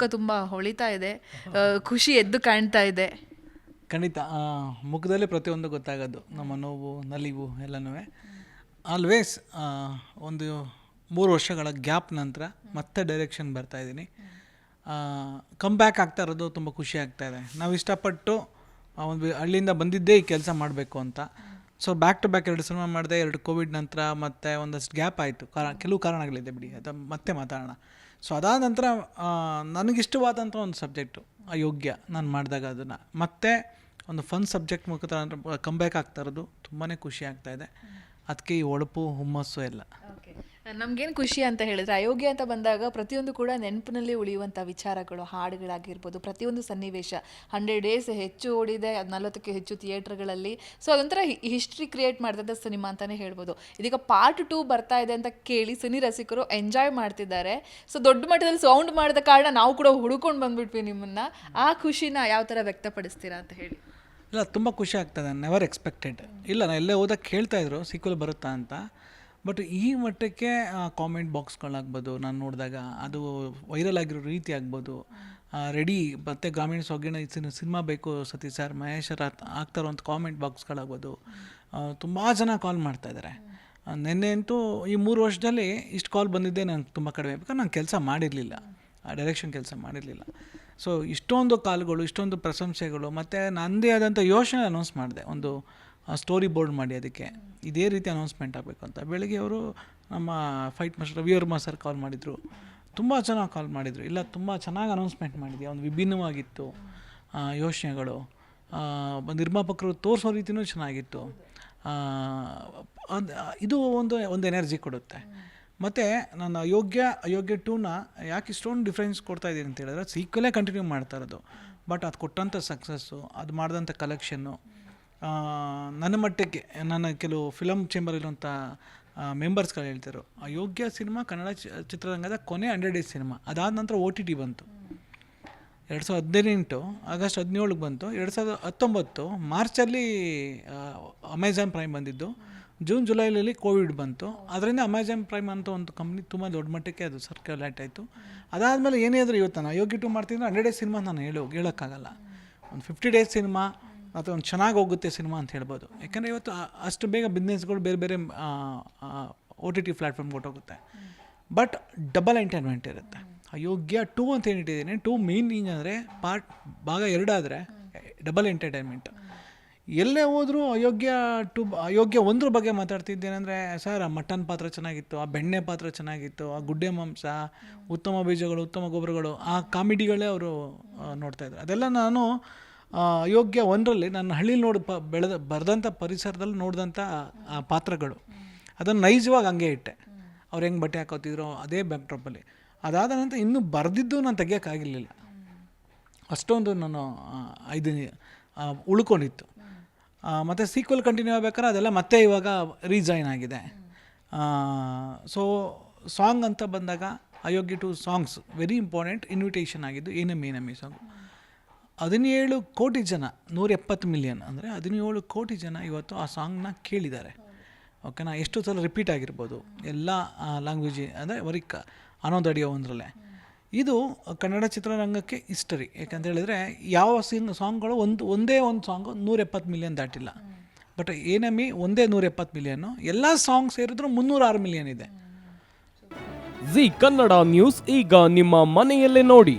ಮುಖ ತುಂಬ ಹೊಳಿತಾ ಇದೆ. ಖುಷಿ ಎದ್ದು ಕಾಣ್ತಾ ಇದೆ. ಖಂಡಿತ ಮುಖದಲ್ಲೇ ಪ್ರತಿಯೊಂದು ಗೊತ್ತಾಗೋದು ನಮ್ಮ ನೋವು ನಲಿವು ಎಲ್ಲನೂ. ಆಲ್ವೇಸ್ ಒಂದು ಮೂರು ವರ್ಷಗಳ ಗ್ಯಾಪ್ ನಂತರ ಮತ್ತೆ ಡೈರೆಕ್ಷನ್ ಬರ್ತಾ ಇದ್ದೀನಿ. ಕಮ್ ಬ್ಯಾಕ್ ಆಗ್ತಾ ಇರೋದು ತುಂಬ ಖುಷಿ ಆಗ್ತಾ ಇದೆ. ನಾವು ಇಷ್ಟಪಟ್ಟು ಒಂದು ಹಳ್ಳಿಯಿಂದ ಬಂದಿದ್ದೇ ಈ ಕೆಲಸ ಮಾಡಬೇಕು ಅಂತ. ಸೊ ಬ್ಯಾಕ್ ಟು ಬ್ಯಾಕ್ ಎರಡು ಸಿನಿಮಾ ಮಾಡಿದೆ ಎರಡು ಕೋವಿಡ್ ನಂತರ ಮತ್ತೆ ಒಂದಷ್ಟು ಗ್ಯಾಪ್ ಆಯಿತು. ಕೆಲವು ಕಾರಣಗಳಿದೆ ಬಿಡಿ ಅದು ಮತ್ತೆ ಮಾತಾಡೋಣ. ಸೊ ಅದಾದ ನಂತರ ನನಗಿಷ್ಟವಾದಂಥ ಒಂದು ಸಬ್ಜೆಕ್ಟು ಅಯೋಗ್ಯ ನಾನು ಮಾಡಿದಾಗ ಅದನ್ನು. ಮತ್ತೆ ಒಂದು ಫನ್ ಸಬ್ಜೆಕ್ಟ್ ಮುಖಾಂತರ ಕಂಬ್ಯಾಕ್ ಆಗ್ತಾ ಇರೋದು ತುಂಬಾ ಖುಷಿ ಆಗ್ತಾ ಇದೆ. ಅದಕ್ಕೆ ಈ ಒಳಪು ಹುಮ್ಮಸ್ಸು ಎಲ್ಲ. ನಮ್ಗೇನು ಖುಷಿ ಅಂತ ಹೇಳಿದ್ರೆ, ಅಯೋಗ್ಯ ಅಂತ ಬಂದಾಗ ಪ್ರತಿಯೊಂದು ಕೂಡ ನೆನಪಿನಲ್ಲಿ ಉಳಿಯುವಂಥ ವಿಚಾರಗಳು, ಹಾಡುಗಳಾಗಿರ್ಬೋದು, ಪ್ರತಿಯೊಂದು ಸನ್ನಿವೇಶ. ಹಂಡ್ರೆಡ್ ಡೇಸ್ ಹೆಚ್ಚು ಓಡಿದೆ, ನಲವತ್ತಕ್ಕೆ ಹೆಚ್ಚು ಥಿಯೇಟ್ರ್ಗಳಲ್ಲಿ. ಸೊ, ಅದೊಂಥರ ಹಿಸ್ಟ್ರಿ ಕ್ರಿಯೇಟ್ ಮಾಡಿದಂಥ ಸಿನಿಮಾ ಅಂತಲೇ ಹೇಳ್ಬೋದು. ಇದೀಗ ಪಾರ್ಟ್ ಟೂ ಬರ್ತಾ ಇದೆ ಅಂತ ಕೇಳಿ ಸಿನಿ ರಸಿಕರು ಎಂಜಾಯ್ ಮಾಡ್ತಿದ್ದಾರೆ. ಸೊ, ದೊಡ್ಡ ಮಟ್ಟದಲ್ಲಿ ಸೌಂಡ್ ಮಾಡಿದ ಕಾರಣ ನಾವು ಕೂಡ ಹುಡುಕೊಂಡು ಬಂದ್ಬಿಟ್ವಿ ನಿಮ್ಮನ್ನ. ಆ ಖುಷಿನ ಯಾವ ಥರ ವ್ಯಕ್ತಪಡಿಸ್ತೀರಾ ಅಂತ ಹೇಳಿ. ಇಲ್ಲ, ತುಂಬ ಖುಷಿ ಆಗ್ತದೆ. ನೆವರ್ ಎಕ್ಸ್ಪೆಕ್ಟೆಡ್ ಇಲ್ಲ ನಾನು ಎಲ್ಲೇ ಹೋದಾಗ ಕೇಳ್ತಾ ಇದ್ರು ಸೀಕ್ವಲ್ ಬರುತ್ತಾ ಅಂತ. ಬಟ್ ಈ ಮಟ್ಟಕ್ಕೆ ಕಾಮೆಂಟ್ ಬಾಕ್ಸ್ಗಳಾಗ್ಬೋದು ನಾನು ನೋಡಿದಾಗ ಅದು ವೈರಲ್ ಆಗಿರೋ ರೀತಿ ಆಗ್ಬೋದು. ರೆಡಿ ಮತ್ತು ಗ್ರಾಮೀಣ ಸೊಗ್ಗಿನ ಸಿನಿಮಾ ಬೇಕು ಸತೀಶ್ ಸರ್ ಮಹೇಶ್ ಸರ್ ಆಗ್ತಾ ಇರೋಂಥ ಕಾಮೆಂಟ್ ಬಾಕ್ಸ್ಗಳಾಗ್ಬೋದು ತುಂಬ ಜನ ಕಾಲ್ ಮಾಡ್ತಾ ಇದ್ದಾರೆ ನಿನ್ನೆ ಅಂತೂ ಈ ಮೂರು ವರ್ಷದಲ್ಲಿ ಇಷ್ಟು ಕಾಲ್ ಬಂದಿದ್ದೆ ನಂಗೆ ತುಂಬ ಕಡಿಮೆ. ಬೇಕಾದ್ರೆ ನಾನು ಕೆಲಸ ಮಾಡಿರಲಿಲ್ಲ. ಆ ಡೈರೆಕ್ಷನ್ ಕೆಲಸ ಮಾಡಿರಲಿಲ್ಲ. ಸೊ ಇಷ್ಟೊಂದು ಕಾಲ್ಗಳು ಇಷ್ಟೊಂದು ಪ್ರಶಂಸೆಗಳು, ಮತ್ತು ನನ್ನದೇ ಆದಂಥ ಯೋಚನೆ ಅನೌನ್ಸ್ ಮಾಡಿದೆ. ಒಂದು ಸ್ಟೋರಿ ಬೋರ್ಡ್ ಮಾಡಿ ಅದಕ್ಕೆ. ಇದೇ ರೀತಿ ಅನೌನ್ಸ್ಮೆಂಟ್ ಆಗಬೇಕು ಅಂತ ಬೆಳಗ್ಗೆ ಅವರು ನಮ್ಮ fight master Ravivarma sir call ಮಾಡಿದರು. ತುಂಬ ಚೆನ್ನಾಗಿ ಕಾಲ್ ಮಾಡಿದರು. ಇಲ್ಲ ತುಂಬ ಚೆನ್ನಾಗಿ ಅನೌನ್ಸ್ಮೆಂಟ್ ಮಾಡಿದ್ವಿ ಒಂದು ವಿಭಿನ್ನವಾಗಿತ್ತು ಯೋಚನೆಗಳು. ನಿರ್ಮಾಪಕರು ತೋರಿಸೋ ರೀತಿಯೂ ಚೆನ್ನಾಗಿತ್ತು. ಆ, ಇದು ಒಂದು ಒಂದು ಎನರ್ಜಿ ಕೊಡುತ್ತೆ. ಮತ್ತು ನನ್ನ ಅಯೋಗ್ಯ ಅಯೋಗ್ಯ ಟೂನ ಯಾಕೆ ಇಷ್ಟೊಂದು ಡಿಫ್ರೆನ್ಸ್ ಕೊಡ್ತಾ ಇದ್ದೀನಿ ಅಂತ ಹೇಳಿದ್ರೆ ಸೀಕ್ವಲೇ ಕಂಟಿನ್ಯೂ ಮಾಡ್ತಾ ಇರೋದು. ಬಟ್ ಅದು ಕೊಟ್ಟಂಥ ಸಕ್ಸಸ್ಸು ಅದು ಮಾಡಿದಂಥ ಕಲೆಕ್ಷನ್ನು ನನ್ನ ಮಟ್ಟಕ್ಕೆ, ನನ್ನ ಕೆಲವು ಫಿಲಮ್ ಚೇಂಬರಲ್ಲಿರುವಂಥ ಮೆಂಬರ್ಸ್ಗಳು ಹೇಳ್ತಾರೆ ಅಯೋಗ್ಯ ಸಿನಿಮಾ ಕನ್ನಡ ಚಿತ್ರರಂಗದ ಕೊನೆ ಹಂಡ್ರೆಡ್ ಡೇಸ್ ಸಿನಿಮಾ ಅದಾದ ನಂತರ ಓ ಟಿ ಟಿ ಬಂತು. ಎರಡು ಸಾವಿರದ ಹದಿನೆಂಟು, ಆಗಸ್ಟ್ ಹದಿನೇಳಿಗೆ ಬಂತು. ಎರಡು ಸಾವಿರದ ಹತ್ತೊಂಬತ್ತು, ಮಾರ್ಚಲ್ಲಿ ಅಮೆಝಾನ್ ಪ್ರೈಮ್ ಬಂದಿದ್ದು. ಜೂನ್ ಜುಲೈಲಲ್ಲಿ ಕೋವಿಡ್ ಬಂತು. ಅದರಿಂದ ಅಮೆಝಾನ್ ಪ್ರೈಮ್ ಅಂತ ಒಂದು ಕಂಪ್ನಿ ತುಂಬ ದೊಡ್ಡ ಮಟ್ಟಕ್ಕೆ ಅದು ಸರ್ಕ್ಯುಲೇಟ್ ಆಯಿತು. ಅದಾದಮೇಲೆ ಏನೇ ಆದರೂ ಇವತ್ತು ನಾನು ಅಯೋಗ್ಯ ಟು ಮಾಡ್ತೀನಿ ಹಂಡ್ರೆಡ್ ಡೇಸ್ ಸಿನಿಮಾ ನಾನು ಹೇಳೋ, ಹೇಳೋಕ್ಕಾಗಲ್ಲ. ಒಂದು ಫಿಫ್ಟಿ ಡೇಸ್ ಸಿನಿಮಾ ಅಥವಾ ಚೆನ್ನಾಗಿ ಹೋಗುತ್ತೆ ಸಿನಿಮಾ ಅಂತ ಹೇಳ್ಬೋದು. ಯಾಕಂದರೆ ಇವತ್ತು ಅಷ್ಟು ಬೇಗ ಬಿಸ್ನೆಸ್ಗಳು ಬೇರೆ ಬೇರೆ ಒ ಟಿ ಟಿ ಪ್ಲ್ಯಾಟ್ಫಾರ್ಮ್ಗೆ ಹೊಟ್ಟೋಗುತ್ತೆ ಬಟ್ ಡಬಲ್ ಎಂಟರ್ಟೈನ್ಮೆಂಟ್ ಇರುತ್ತೆ. ಅಯೋಗ್ಯ ಟೂ ಅಂತ ಹೇಳಿಟ್ಟಿದ್ದೀನಿ ಟೂ ಮೇನ್ ಅಂದರೆ ಪಾರ್ಟ್ ಭಾಗ ಎರಡಾದರೆ ಡಬಲ್ ಎಂಟರ್ಟೈನ್ಮೆಂಟ್ ಎಲ್ಲೇ ಹೋದರೂ ಅಯೋಗ್ಯ ಟು ಅಯೋಗ್ಯ ಒಂದ್ರ ಬಗ್ಗೆ ಮಾತಾಡ್ತಿದ್ದೇನೆಂದರೆ ಸರ್, ಆ ಮಟನ್ ಪಾತ್ರ ಚೆನ್ನಾಗಿತ್ತು, ಆ ಬೆಣ್ಣೆ ಪಾತ್ರ ಚೆನ್ನಾಗಿತ್ತು, ಆ ಗುಡ್ಡೆ ಮಾಂಸ, ಉತ್ತಮ ಬೀಜಗಳು, ಉತ್ತಮ ಗೊಬ್ಬರಗಳು, ಆ ಕಾಮಿಡಿಗಳೇ ಅವರು ನೋಡ್ತಾ ಇದ್ರು. ಅದೆಲ್ಲ ನಾನು ಆ, ಅಯೋಗ್ಯ ಒಂದರಲ್ಲಿ ನನ್ನ ಹಳ್ಳಿಲಿ ನೋಡಿ ಪ ಬೆಳೆದ ಬರೆದಂಥ ಪರಿಸರದಲ್ಲಿ ನೋಡಿದಂಥ ಪಾತ್ರಗಳು. ಅದನ್ನು ನೈಜವಾಗಿ ಹಂಗೆ ಇಟ್ಟೆ. ಅವ್ರು ಹೆಂಗೆ ಬಟ್ಟೆ ಹಾಕೋತಿದ್ರು ಅದೇ ಬ್ಯಾಕ್ಡ್ರಾಪಲ್ಲಿ ಅದಾದ ನಂತರ ಇನ್ನೂ ಬರೆದಿದ್ದು ನಾನು ತೆಗಿಯೋಕ್ಕಾಗಿರಲಿಲ್ಲ ಅಷ್ಟೊಂದು ನಾನು ಇದು ಉಳ್ಕೊಂಡಿತ್ತು. ಮತ್ತು ಸೀಕ್ವಲ್ ಕಂಟಿನ್ಯೂ ಆಗಬೇಕಾದ್ರೆ ಅದೆಲ್ಲ ಮತ್ತೆ ಇವಾಗ ರೀಜಾಯ್ನ್ ಆಗಿದೆ. ಸೊ ಸಾಂಗ್ ಅಂತ ಬಂದಾಗ Ayogya two songs very important invitation ಆಗಿದ್ದು ಏನಮ್ಮಿ ಏನಮ್ಮಿ ಸಾಂಗ್ ಹದಿನೇಳು ಕೋಟಿ ಜನ ನೂರ ಎಪ್ಪತ್ತು ಮಿಲಿಯನ್ ಅಂದರೆ ಹದಿನೇಳು ಕೋಟಿ ಜನ ಇವತ್ತು ಆ ಸಾಂಗ್ನ ಕೇಳಿದ್ದಾರೆ. ಓಕೆನಾ ಎಷ್ಟು ಸಲ ರಿಪೀಟ್ ಆಗಿರ್ಬೋದು. ಎಲ್ಲ ಲ್ಯಾಂಗ್ವೇಜ್ ಅಂದರೆ ವರಿಕ್ ಕ ಒಂದರಲ್ಲೇ. ಇದು ಕನ್ನಡ ಚಿತ್ರರಂಗಕ್ಕೆ ಹಿಸ್ಟರಿ ಯಾಕಂತ ಹೇಳಿದ್ರೆ ಯಾವ ಸಿಂಗ್ ಸಾಂಗ್ಗಳು ಒಂದು, ಒಂದೇ ಒಂದು ಸಾಂಗು ನೂರ ಎಪ್ಪತ್ತು ಮಿಲಿಯನ್ ದಾಟಿಲ್ಲ. ಬಟ್ ಏನಮ್ಮಿ, ಒಂದೇ ನೂರ ಎಪ್ಪತ್ತು ಮಿಲಿಯನ್ನು ಎಲ್ಲ ಸಾಂಗ್ ಸೇರಿದ್ರು ಮುನ್ನೂರ ಆರು ಮಿಲಿಯನ್ ಇದೆ. ಜಿ ಕನ್ನಡ ನ್ಯೂಸ್ ಈಗ ನಿಮ್ಮ ಮನೆಯಲ್ಲೇ ನೋಡಿ.